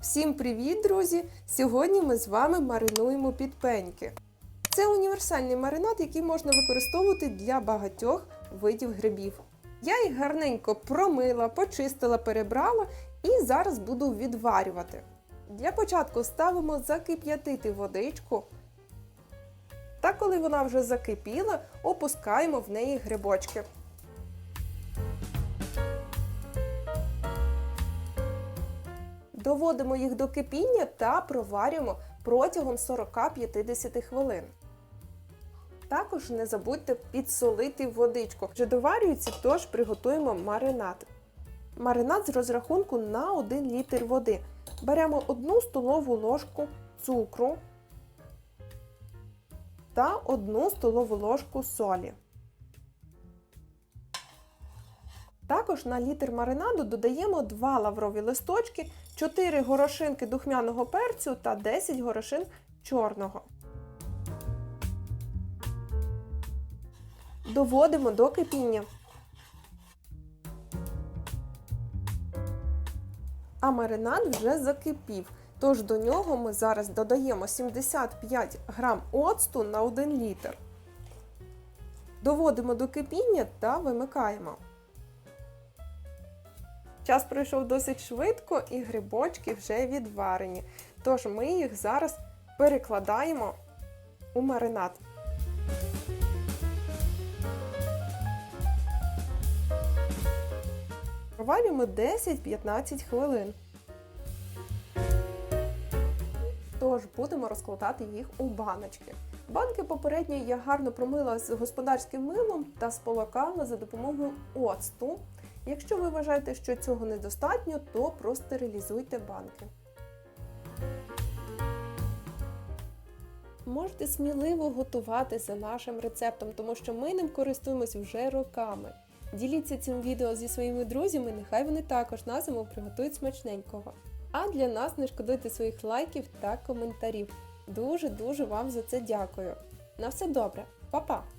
Всім привіт, друзі! Сьогодні ми з вами маринуємо підпеньки. Це універсальний маринад, який можна використовувати для багатьох видів грибів. Я їх гарненько промила, почистила, перебрала і зараз буду відварювати. Для початку ставимо закип'ятити водичку. Та коли вона вже закипіла, опускаємо в неї грибочки. Доводимо їх до кипіння та проварюємо протягом 40-50 хвилин. Також не забудьте підсолити водичку. Вже доварюється, тож приготуємо маринад. Маринад з розрахунку на 1 літр води. Беремо 1 столову ложку цукру та 1 столову ложку солі. Також на літр маринаду додаємо 2 лаврові листочки, 4 горошинки духмяного перцю та 10 горошин чорного. Доводимо до кипіння. А маринад вже закипів. Тож до нього ми зараз додаємо 75 грам оцту на 1 літр. Доводимо до кипіння та вимикаємо. Час пройшов досить швидко і грибочки вже відварені. Тож ми їх зараз перекладаємо у маринад. Проварюємо 10-15 хвилин. Тож будемо розкладати їх у баночки. Банки попередньо я гарно промила з господарським милом та сполокала за допомогою оцту. Якщо ви вважаєте, що цього недостатньо, то простерилізуйте банки. Можете сміливо готувати за нашим рецептом, тому що ми ним користуємось вже роками. Діліться цим відео зі своїми друзями, нехай вони також на зиму приготують смачненького. А для нас не шкодуйте своїх лайків та коментарів. Дуже-дуже вам за це дякую. На все добре, Па-па!